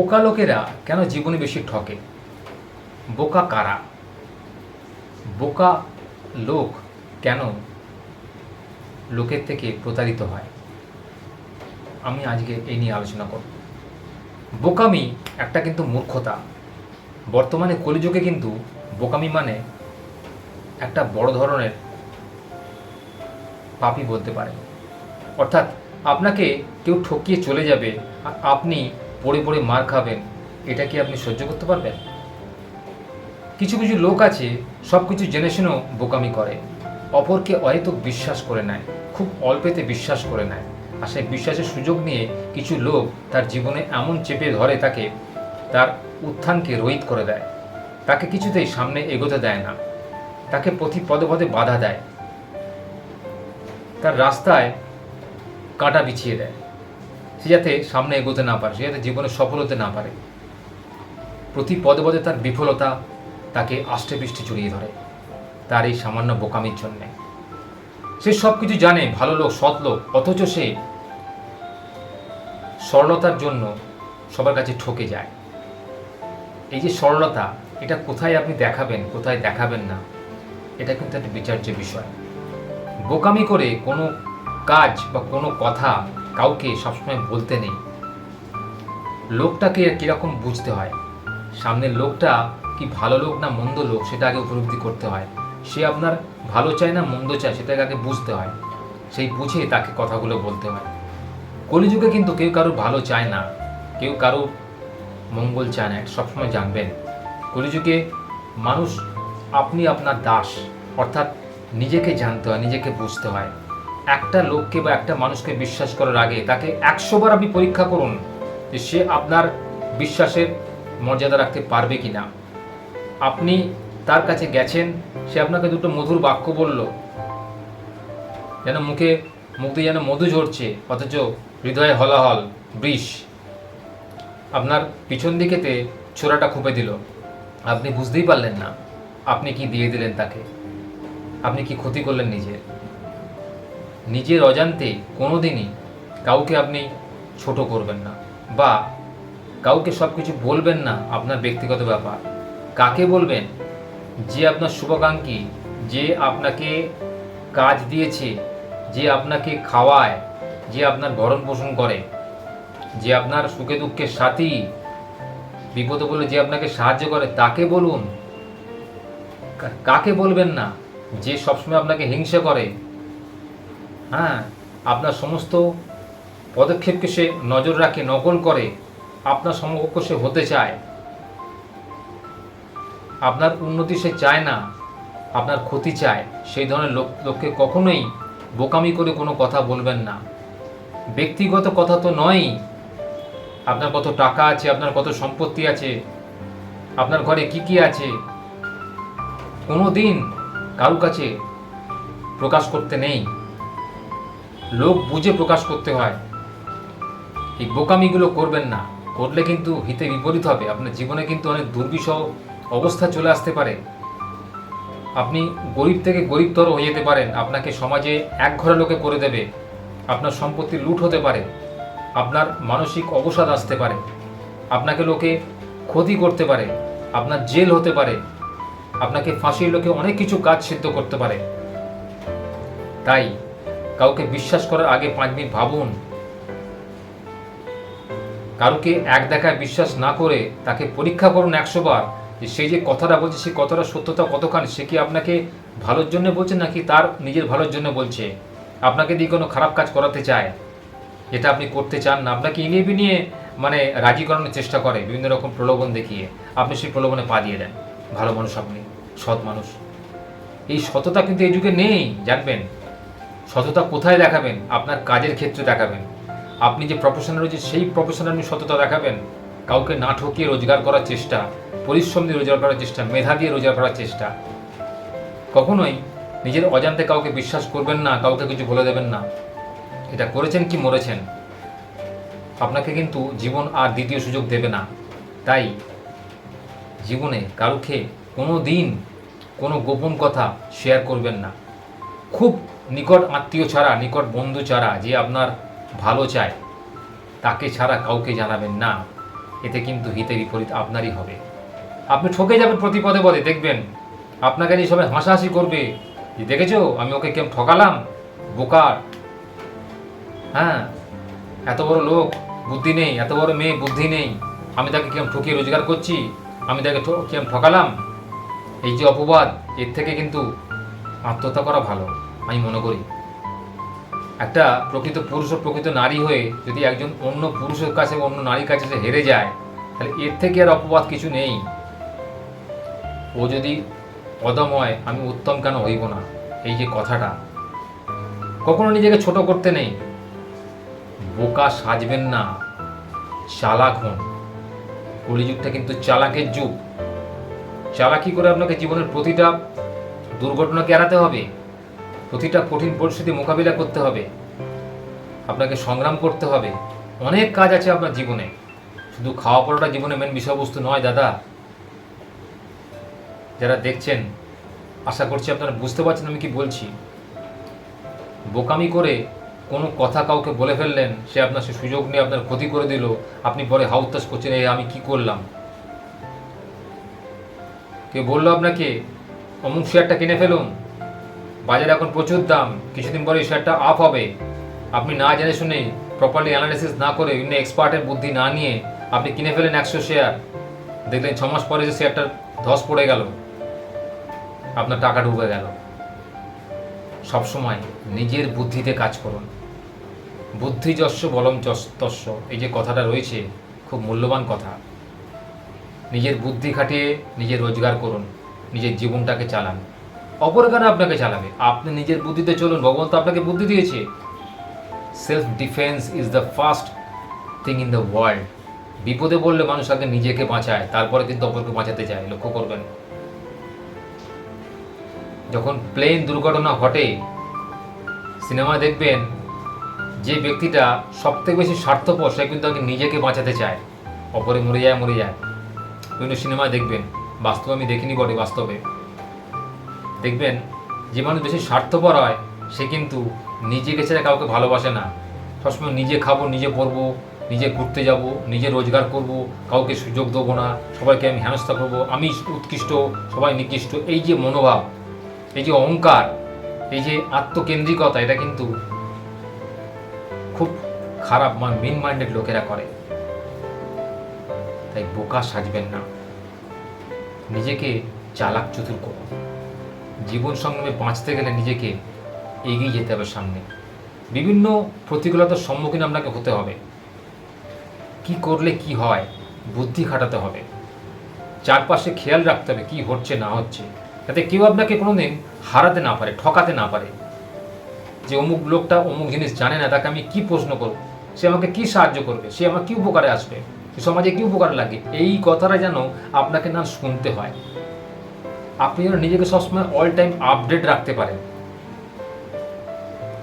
বোকা লোকেরা কেন জীবনে বেশি ঠকে? বোকা কারা? বোকা লোক কেন লোকের থেকে প্রতারিত হয়? আমি আজকে এই নিয়ে আলোচনা করব। বোকামি একটা কিন্তু মূর্খতা। বর্তমানে কলিযুগে কিন্তু বোকামি মানে একটা বড় ধরনের পাপই বলতে পারে অর্থাৎ আপনাকে কেউ ঠকিয়ে চলে যাবে, আর আপনি পড়ে পড়ে মার খাবেন, এটা কি আপনি সহ্য করতে পারবেন? কিছু কিছু লোক আছে, সব কিছু জেনে শুনেও বোকামি করে। অপরকে অহেতুক বিশ্বাস করে নেয়, খুব অল্পেতে বিশ্বাস করে নেয়। আর সেই বিশ্বাসের সুযোগ নিয়ে কিছু লোক তার জীবনে এমন চেপে ধরে তাকে, তার উত্থানকে রোহিত করে দেয়। তাকে কিছুতেই সামনে এগোতে দেয় না। তাকে প্রতি পদে পদে বাধা দেয়। তার রাস্তায় কাঁটা বিছিয়ে দেয়। সে যাতে সামনে এগোতে না পারে, সে যাতে জীবনে সফল হতে না পারে। প্রতি পদে পদে তার বিফলতা তাকে আষ্টে পৃষ্ঠে জড়িয়ে ধরে। তার এই সামান্য বোকামির জন্যে। সে সব কিছু জানে, ভালো লোক, সৎ লোক, অথচ সে সরলতার জন্য সবার কাছে ঠকে যায়। এই যে সরলতা, এটা কোথায় আপনি দেখাবেন, কোথায় দেখাবেন না, এটা কিন্তু একটা বিচার্য বিষয়। বোকামি করে কোনো কাজ বা কোনো কথা কাউকে সবসময় বলতে নেই। লোকটাকে কীরকম বুঝতে হয়? সামনের লোকটা কি ভালো লোক না মন্দ লোক, সেটা আগে উপলব্ধি করতে হয়। সে আপনার ভালো চায় না মন্দ চায়, সেটাকে আগে বুঝতে হয়। সেই বুঝে তাকে কথাগুলো বলতে হয়। কলিযুগে কিন্তু কেউ কারও ভালো চায় না, কেউ কারও মঙ্গল চায় না, এটা সবসময় জানবেন। কলিযুগে মানুষ আপনি আপনার দাস, অর্থাৎ নিজেকে জানতে হয়, নিজেকে বুঝতে হয়। একটা লোককে বা একটা মানুষকে বিশ্বাস করার আগে তাকে একশোবার আপনি পরীক্ষা করুন যে সে আপনার বিশ্বাসের মর্যাদা রাখতে পারবে কি না আপনি তার কাছে গেছেন, সে আপনাকে দুটো মধুর বাক্য বলল, যেন মুখে, মুখ দিয়ে যেন মধু ঝরছে, অথচ হৃদয়ে হলাহল, বৃষ। আপনার পিছন দিকেতে ছোড়াটা খুপে দিল। আপনি বুঝতেই পারলেন না, আপনি কি দিয়ে দিলেন তাকে? আপনি কি ক্ষতি করলেন নিজের? নিজের অজান্তে কোনোদিনই কাউকে আপনি ছোট করবেন না বা কাউকে সব কিছু বলবেন না আপনার ব্যক্তিগত ব্যাপার। কাকে বলবেন? যে আপনার শুভাকাঙ্ক্ষী, যে আপনাকে কাজ দিয়েছে, যে আপনাকে খাওয়ায়, যে আপনার ভরণ পোষণ করে, যে আপনার সুখে দুঃখের সাথী, বিপদে বলে যে আপনাকে সাহায্য করে, তাকে বলুন। কাকে বলবেন না? যে সবসময় আপনাকে হিংসা করে হ্যাঁ আপনার সমস্ত পদক্ষেপকে সে নজর রাখে, নকল করে, আপনার সমকক্ষ সে হতে চায়। আপনার উন্নতি সে চায় না, আপনার ক্ষতি চায়। সেই ধরনের লোক, লোককে কখনোই বোকামি করে কোনো কথা বলবেন না। ব্যক্তিগত কথা তো নয়ই। আপনার কত টাকা আছে, আপনার কত সম্পত্তি আছে, আপনার ঘরে কি কি আছে কোনো দিন কারু কাছে প্রকাশ করতে নেই। লোক বুঝে প্রকাশ করতে হয়। এই বোকামিগুলো করবেন না। করলে কিন্তু হিতে বিপরীত হবে। আপনার জীবনে কিন্তু অনেক দুর্বিষহ অবস্থা চলে আসতে পারে। আপনি গরিব থেকে গরিবতর হয়ে যেতে পারেন। আপনাকে সমাজে এক ঘরে লোকে করে দেবে। আপনার সম্পত্তি লুট হতে পারে। আপনার মানসিক অবসাদ আসতে পারে। আপনাকে লোকে ক্ষতি করতে পারে। আপনার জেল হতে পারে। আপনাকে ফাঁসির লোকে অনেক কিছু কাজ সিদ্ধ করতে পারে। তাই কাউকে বিশ্বাস করার আগে পাঁচ মিনিট ভাবুন। কারুকে এক দেখায় বিশ্বাস না করে তাকে পরীক্ষা করুন একশো বার যে সেই যে কথাটা বলছে সেই কথাটা সত্যতা কতখানি? সে কি আপনাকে ভালোর জন্য বলছে নাকি তার নিজের ভালোর জন্য বলছে? আপনাকে দিয়ে কোনো খারাপ কাজ করাতে চায়? যেটা আপনি করতে চান না। আপনাকে ইনিয়ে বিনিয়ে মানে রাজি করানোর চেষ্টা করে বিভিন্ন রকম প্রলোভন দেখিয়ে। আপনি সেই প্রলোভনে পা দিয়ে দেন। ভালো মানুষ আপনি, সৎ মানুষ। এই সততা কিন্তু এই যুগে নেই, জানবেন। সততা কোথায় দেখাবেন? আপনার কাজের ক্ষেত্রে দেখাবেন। আপনি যে প্রফেশনাল রয়েছে, সেই প্রফেশনাল আপনি সততা দেখাবেন। কাউকে না ঠকিয়ে রোজগার করার চেষ্টা, পরিশ্রম দিয়ে রোজগার করার চেষ্টা, মেধা দিয়ে রোজগার করার চেষ্টা। কখনোই নিজের অজান্তে কাউকে বিশ্বাস করবেন না, কাউকে কিছু বলে দেবেন না। এটা করেছেন কি মরেছেন? আপনাকে কিন্তু জীবন আর দ্বিতীয় সুযোগ দেবে না। তাই জীবনে কারুকে কোনো দিন কোনো গোপন কথা শেয়ার করবেন না। খুব নিকট আত্মীয় ছাড়া, নিকট বন্ধু ছাড়া যে আপনার ভালো চায়, তাকে ছাড়া কাউকে জানাবেন না। এতে কিন্তু হিতে বিপরীত আপনারই হবে। আপনি ঠকে যাবেন প্রতি পদে পদে দেখবেন। আপনাকে নিয়ে সবাই হাসাহাসি করবে যে, দেখেছ? আমি ওকে কেমন ঠকালাম? বোকার। হ্যাঁ এত বড় লোক, বুদ্ধি নেই, এত বড় মেয়ে, বুদ্ধি নেই। আমি তাকে কেমন ঠকিয়ে রোজগার করছি? আমি তাকে কেমন ঠকালাম? এই যে অপবাদ, এর থেকে কিন্তু আত্মহত্যা করা ভালো। আমি মনে করি। একটা প্রকৃত পুরুষ ও প্রকৃত নারী হয়ে যদি একজন অন্য পুরুষের কাছে অন্য নারীর কাছে সে হেরে যায়, তাহলে এর থেকে আর অপবাদ কিছু নেই। ও যদি অদম হয় আমি উত্তম কেন হইব না? এই যে কথাটা। কখনো নিজেকে ছোট করতে নেই। বোকা সাজবেন না। চালাক হন। কলিযুগটা কিন্তু চালাকের যুগ। চালাকি করে আপনাকে জীবনের প্রতিটা দুর্ঘটনাকে এড়াতে হবে। প্রতিটা কঠিন পরিস্থিতি মোকাবিলা করতে হবে। আপনাকে সংগ্রাম করতে হবে। অনেক কাজ আছে আপনার জীবনে। শুধু খাওয়া পড়াটা জীবনে মেন বিষয়বস্তু নয়, দাদা। যারা দেখছেন, আশা করছি আপনারা বুঝতে পারছেন আমি কি বলছি। বোকামি করে কোনো কথা কাউকে বলে ফেললেন, সে আপনার সে সুযোগ নিয়ে আপনার ক্ষতি করে দিল, আপনি পরে হাউতাস করছেন এই আমি কি করলাম? কেউ বলল আপনাকে, অমুক শেয়ারটা কিনে ফেলুন। বাজারে এখন প্রচুর দাম। কিছুদিন পরে শেয়ারটা আপ হবে। আপনি না জেনে শুনে প্রপারলি অ্যানালিসিস না করে বিভিন্ন এক্সপার্টের বুদ্ধি না নিয়ে আপনি কিনে ফেলেন একশো শেয়ার দেখলেন ছ মাস পরে যে শেয়ারটা ধস পড়ে গেল। আপনার টাকা ডুবে গেল। সবসময় নিজের বুদ্ধিতে কাজ করুন। বুদ্ধি যস্য বলম তস্য এই যে কথাটা রয়েছে, খুব মূল্যবান কথা। নিজের বুদ্ধি খাটিয়ে নিজে রোজগার করুন। নিজের জীবনটাকে চালান। অপর কেন আপনাকে চালাবে আপনি নিজের বুদ্ধিতে চলুন, ভগবান তো আপনাকে বুদ্ধি দিয়েছে। Self defence is the first thing in the world বিপদে পড়লে মানুষ আগে নিজেকে বাঁচায়, তারপরে কিন্তু অপরকে বাঁচাতে যায়, লক্ষ্য করবেন। যখন প্লেন দুর্ঘটনা ঘটে সিনেমায় দেখবেন, যে ব্যক্তিটা সবথেকে বেশি স্বার্থপর, সে কিন্তু আগে নিজেকে বাঁচাতে চায়। অপরে মরে যায় মরে যায়। বিভিন্ন সিনেমায় দেখবেন। বাস্তবে আমি দেখিনি বটে, বাস্তবে। দেখবেন, যে মানুষ বেশি স্বার্থপর হয়, সে কিন্তু নিজেকে ছেড়ে কাউকে ভালোবাসে না। সবসময় নিজে খাব, নিজে পরবো, নিজে ঘুরতে যাব, নিজে রোজগার করব, কাউকে সুযোগ দেবো না, সবাইকে আমি হেনস্থা করব, আমি উৎকৃষ্ট, সবাই নিকৃষ্ট, এই যে মনোভাব, এই যে অহংকার, এই যে আত্মকেন্দ্রিকতা, এটা কিন্তু খুব খারাপ মানে মেন মাইন্ডেড লোকেরা করে। তাই বোকা সাজবেন না। নিজেকে চালাক চতুর করুন। জীবন সংগ্রামে বাঁচতে গেলে নিজেকে এগিয়ে যেতে হবে সামনে। বিভিন্ন প্রতিকূলতার সম্মুখীন আপনাকে হতে হবে। কি করলে কি হয়, বুদ্ধি খাটাতে হবে। চারপাশে খেয়াল রাখতে হবে কি হচ্ছে, না হচ্ছে। যাতে কেউ আপনাকে কোনোদিন হারাতে না পারে, ঠকাতে না পারে। যে অমুক লোকটা অমুক জিনিস জানে না, তাকে আমি কি প্রশ্ন করব? সে আমাকে কি সাহায্য করবে? সে আমার কি উপকারে আসবে? সমাজে কি উপকারে লাগে? এই কথাটা যেন আপনাকে না শুনতে হয়। আপনি যেন নিজেকে সবসময় অল টাইম আপডেট রাখতে পারেন।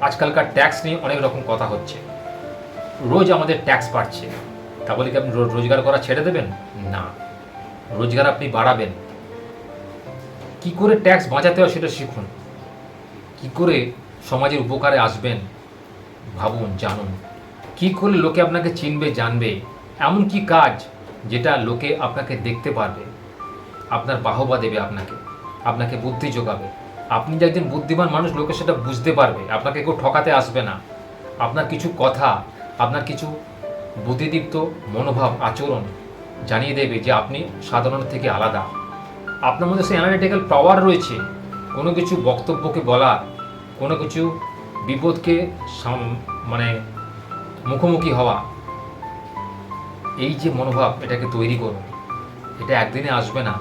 আজকালকার ট্যাক্স নিয়ে অনেক রকম কথা হচ্ছে। রোজ আমাদের ট্যাক্স বাড়ছে। তা বলে কি আপনি রোজগার করা ছেড়ে দেবেন? না। রোজগার আপনি বাড়াবেন। কি করে ট্যাক্স বাঁচাতে হয় সেটা শিখুন। কি করে সমাজের উপকারে আসবেন? ভাবুন, জানুন। কি করে লোকে আপনাকে চিনবে, জানবে? এমন কি কাজ যেটা লোকে আপনাকে দেখতে পারবে? আপনার বাহবা দেবে আপনাকে আপনাকে বুদ্ধি যোগাবে। আপনি যে একজন বুদ্ধিমান মানুষ, লোকে সেটা বুঝতে পারবে। আপনাকে কেউ ঠকাতে আসবে না। আপনার কিছু কথা, আপনার কিছু বুদ্ধিদীপ্ত মনোভাব, আচরণ জানিয়ে দেবে যে আপনি সাধারণ থেকে আলাদা। আপনার মধ্যে সেই অ্যানালিটিক্যাল পাওয়ার রয়েছে। কোনো কিছু বক্তব্যকে বলা, কোনো কিছু বিপদকে মানে মুখোমুখি হওয়া, এই যে মনোভাব, এটাকে তৈরি করুন। এটা একদিনে আসবে না।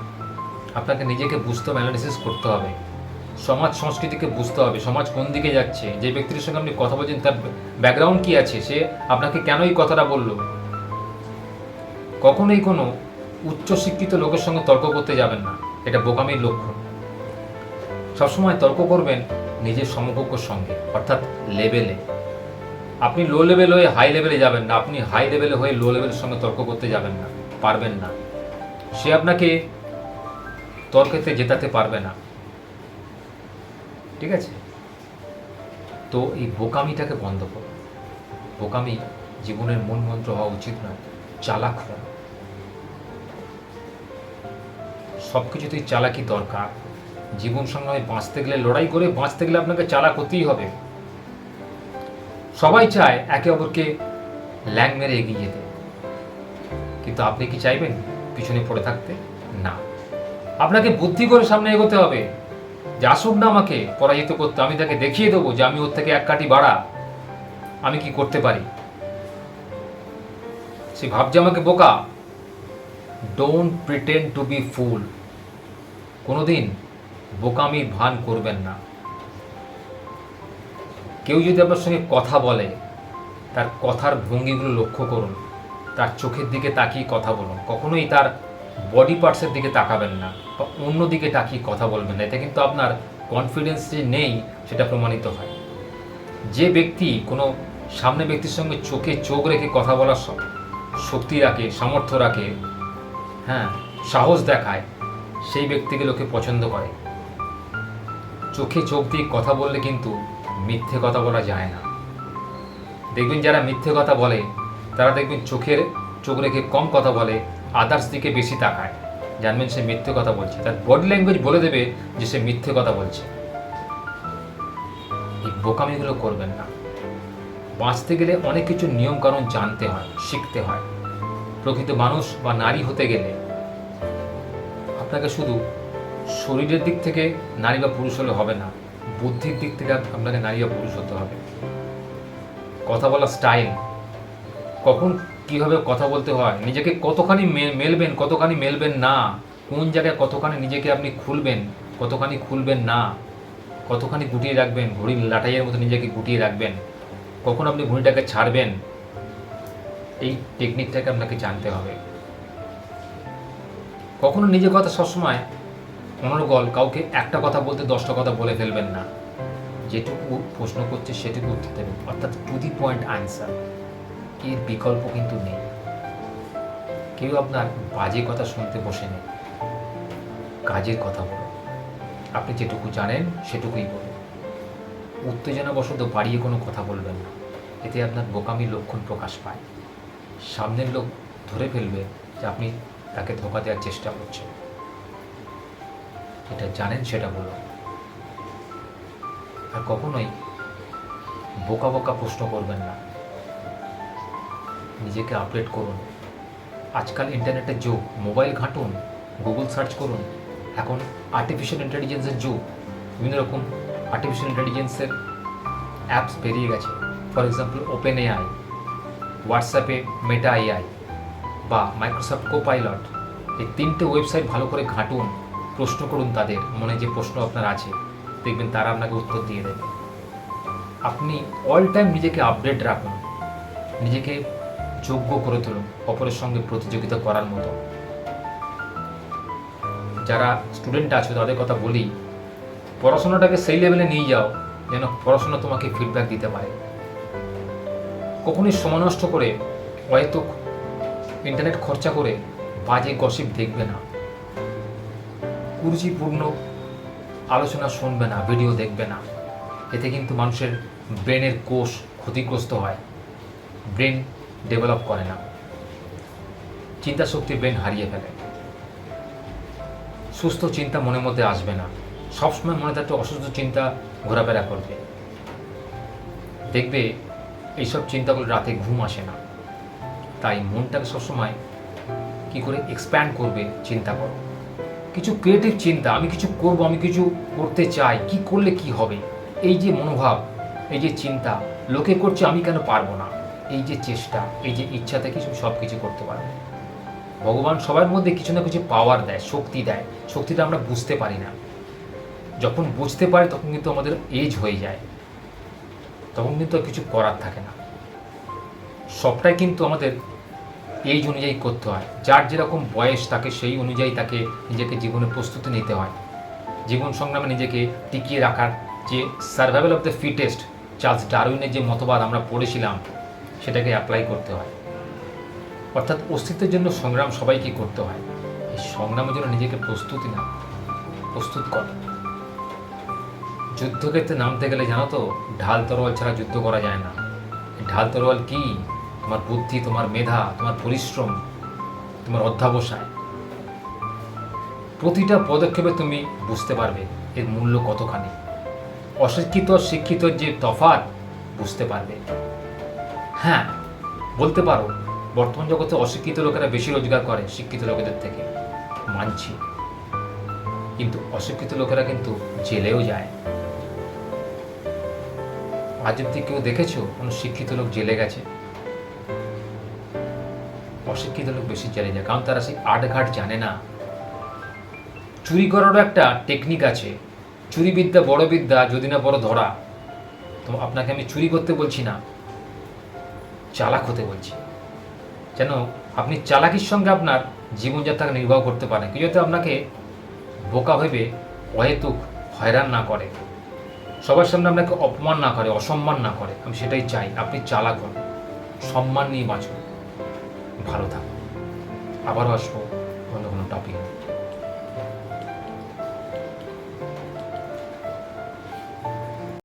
আপনাকে নিজেকে বুঝতে হবে অ্যানালিসিস করতে হবে। সমাজ সংস্কৃতিকে বুঝতে হবে, সমাজ কোন দিকে যাচ্ছে, যে ব্যক্তির সঙ্গে আপনি কথা বলছেন, তার ব্যাকগ্রাউন্ড কি আছে, সে আপনাকে কেন এই কথাটা বলল? কখনোই কোনো উচ্চশিক্ষিত লোকের সঙ্গে তর্ক করতে যাবেন না, এটা বোকামির লক্ষণ। সবসময় তর্ক করবেন নিজের সমকক্ষর সঙ্গে, অর্থাৎ লেভেলে আপনি লো লেভেল হয়ে হাই লেভেলে যাবেন না, আপনি হাই লেভেলে হয়ে লো লেভেলের সঙ্গে তর্ক করতে যাবেন না, পারবেন না। সে আপনাকে তর্কেতে জেতাতে পারবে না। ঠিক আছে? তো এই বোকামিটাকে বন্ধ করুন বোকামি জীবনের মূল মন্ত্র হওয়া উচিত নয়, চালাক হন সব কিছুতেই চালাকি দরকার। জীবন সঙ্গে বাঁচতে গেলে, লড়াই করে বাঁচতে গেলে আপনাকে চালাক হতেই হবে। সবাই চায় একে অপরকে ল্যাং মেরে এগিয়ে যেতে। কিন্তু আপনি কি চাইবেন পিছনে পড়ে থাকতে? আপনাকে বুদ্ধি করে সামনে এগোতে হবে। যে আসুক না আমাকে, পরাজিত করতে আমি তাকে দেখিয়ে দেবো যে আমি ওর থেকে এক কাটি বাড়া। আমি কি করতে পারি? সে ভাবছে আমাকে বোকা। Don't pretend to be fool কোনোদিন বোকামির ভান করবেন না। কেউ যদি আপনার সঙ্গে কথা বলে, তার কথার ভঙ্গিগুলো লক্ষ্য করুন। তার চোখের দিকে তাকিয়ে কথা বলুন। কখনোই তার বডি পার্টসের দিকে তাকাবেন না, বা অন্য দিকে তাকিয়ে কথা বলবেন না। এতে কিন্তু আপনার কনফিডেন্স যে নেই, সেটা প্রমাণিত হয়। যে ব্যক্তি কোনো সামনে ব্যক্তির সঙ্গে চোখে চোখ রেখে কথা বলার শক্তি রাখে, সামর্থ্য রাখে হ্যাঁ সাহস দেখায়, সেই ব্যক্তিকে লোকে পছন্দ করে। চোখে চোখ দিয়ে কথা বললে কিন্তু মিথ্যে কথা বলা যায় না। দেখবেন যারা মিথ্যে কথা বলে, তারা দেখবেন চোখের চোখ রেখে কম কথা বলে আদার্স দিকে বেশি তাকায়। জানবেন সে মিথ্যে কথা বলছে। তার বডি ল্যাঙ্গুয়েজ বলে দেবে যে সে মিথ্যে কথা বলছে। এই বোকামিগুলো করবেন না। বাঁচতে গেলে অনেক কিছু নিয়ম কানুন জানতে হয়, শিখতে হয়। প্রকৃত মানুষ বা নারী হতে গেলে আপনাকে শুধু শরীরের দিক থেকে নারী বা পুরুষ হলে হবে না, বুদ্ধির দিক থেকে আপনাকে নারী বা পুরুষ হতে হবে। কথা বলার স্টাইল কখন কীভাবে কথা বলতে হয়, নিজেকে কতখানি মেলবেন কতখানি মেলবেন না, কোন জায়গায় কতখানি নিজেকে আপনি খুলবেন, কতখানি খুলবেন না, কতখানি গুটিয়ে রাখবেন, ঘড়ির লাটাইয়ের মতো নিজেকে গুটিয়ে রাখবেন, কখন আপনি ঘড়িটাকে ছাড়বেন, এই টেকনিকটাকে আপনাকে জানতে হবে। কখনো নিজের কথা সবসময় অনর্গল কাউকে একটা কথা বলতে, দশটা কথা বলে ফেলবেন না। যেটুকু প্রশ্ন করছে, সেটুকু উত্তর দেবেন, অর্থাৎ টু দি পয়েন্ট আনসার এর বিকল্প কিন্তু নেই। কেউ আপনার বাজে কথা শুনতে বসে নেই। কাজের কথা বলুন আপনি যেটুকু জানেন, সেটুকুই বলুন। উত্তেজনাবশত বাড়িয়ে কোনো কথা বলবেন না। এতে আপনার বোকামির লক্ষণ প্রকাশ পায়। সামনের লোক ধরে ফেলবে যে আপনি তাকে ধোকা দেওয়ার চেষ্টা করছেন। এটা জানেন, সেটা বলুন। আর কখনোই বোকা বোকা প্রশ্ন করবেন না। নিজেকে আপডেট করুন। আজকাল ইন্টারনেটের যুগ মোবাইল ঘাঁটুন গুগল সার্চ করুন। এখন আর্টিফিশিয়াল ইন্টেলিজেন্সের যুগ, বিভিন্ন রকম আর্টিফিশিয়াল ইন্টেলিজেন্সের অ্যাপস বেরিয়ে গেছে। ফর এক্সাম্পল ওপেন এআই হোয়াটসঅ্যাপে মেটা এআই বা মাইক্রোসফট কোপাইলট এই তিনটে ওয়েবসাইট ভালো করে ঘাঁটুন, প্রশ্ন করুন তাদের, মনে যে প্রশ্ন আপনার আছে। দেখবেন তারা আপনাকে উত্তর দিয়ে দেবে। আপনি অল টাইম নিজেকে আপডেট রাখুন। নিজেকে যোগ্য করে তুলুন অপরের সঙ্গে প্রতিযোগিতা করার মতো। যারা স্টুডেন্ট আছো, তাদের কথা বলি, পড়াশোনাটাকে সেই লেভেলে নিয়ে যাও যেন পড়াশোনা তোমাকে ফিডব্যাক দিতে পারে। কখনই সময় নষ্ট করে, হয়তো ইন্টারনেট খরচা করে বাজে গসিপ দেখবে না। কুরুচিপূর্ণ আলোচনা শুনবে না ভিডিও দেখবে না। এতে কিন্তু মানুষের ব্রেনের কোষ ক্ষতিগ্রস্ত হয়। ব্রেন ডেভেলপ করে না। চিন্তা শক্তি ব্রেন হারিয়ে ফেলে। সুস্থ চিন্তা মনের মধ্যে আসবে না। সবসময় মনে থাকতে অসুস্থ চিন্তা ঘোরাফেরা করবে। দেখবে, এইসব চিন্তাগুলো রাতে ঘুম আসে না। তাই মনটাকে সবসময় কি করে? এক্সপ্যান্ড করবে চিন্তা করো। কিছু ক্রিয়েটিভ চিন্তা, আমি কিছু করব, আমি কিছু করতে চাই, কি করলে কি হবে? এই যে মনোভাব, এই যে চিন্তা, লোকে করছে আমি কেন পারব না? এই যে চেষ্টা, এই যে ইচ্ছা থেকে সব কিছু করতে পারব। ভগবান সবার মধ্যে কিছু না কিছু পাওয়ার দেয়, শক্তি দেয়। শক্তিটা আমরা বুঝতে পারি না। যখন বুঝতে পারি, তখন কিন্তু আমাদের এজ হয়ে যায়। তখন কিন্তু আর কিছু করার থাকে না। সবটাই কিন্তু আমাদের এইজ অনুযায়ী করতে হয়। যার যেরকম বয়স, তাকে সেই অনুযায়ী তাকে নিজেকে জীবনে প্রস্তুতি নিতে হয়। জীবন সংগ্রামে নিজেকে টিকিয়ে রাখার যে survival of the fittest Charles ডারউইনের যে মতবাদ আমরা পড়েছিলাম সেটাকে অ্যাপ্লাই করতে হয়। অর্থাৎ অস্তিত্বের জন্য সংগ্রাম সবাইকে করতে হয়। এই সংগ্রামের জন্য নিজেকে প্রস্তুতি না প্রস্তুত কর। যুদ্ধক্ষেত্রে নামতে গেলে জানো তো, ঢাল তরোয়াল ছাড়া যুদ্ধ করা যায় না। ঢাল তরোয়াল কি? তোমার বুদ্ধি, তোমার মেধা, তোমার পরিশ্রম, তোমার অধ্যাবসায়। প্রতিটা পদক্ষেপে তুমি বুঝতে পারবে এর মূল্য কতখানি। অশিক্ষিত আর শিক্ষিতর যে তফাৎ, বুঝতে পারবে। হ্যাঁ বলতে পারো, বর্তমান জগতে অশিক্ষিত লোকেরা বেশি রোজগার করে শিক্ষিত লোকেদের থেকে। মানছি। কিন্তু অশিক্ষিত লোকেরা কিন্তু জেলেও যায়। আজ অব্দি কেউ দেখেছ কোনো শিক্ষিত লোক জেলে গেছে? অশিক্ষিত লোক বেশি জেলে যায়, কারণ তারা সেই আটঘাট জানে না। চুরি করারও একটা টেকনিক আছে। চুরি বিদ্যা বড় বিদ্যা যদি না বড় ধরা। তো আপনাকে আমি চুরি করতে বলছি না। চালাক হতে বলছি। যেন আপনি চালাকির সঙ্গে আপনার জীবনযাত্রা নির্বাহ করতে পারেন। কেউ যাতে আপনাকে বোকা ভেবে অহেতুক হয়রান না করে। সবার সামনে আপনাকে অপমান না করে, অসম্মান না করে। আমি সেটাই চাই, আপনি চালাক হন। সম্মান নিয়ে বাঁচুন। ভালো থাকুন। আবারও আসব অন্য কোনো টপিক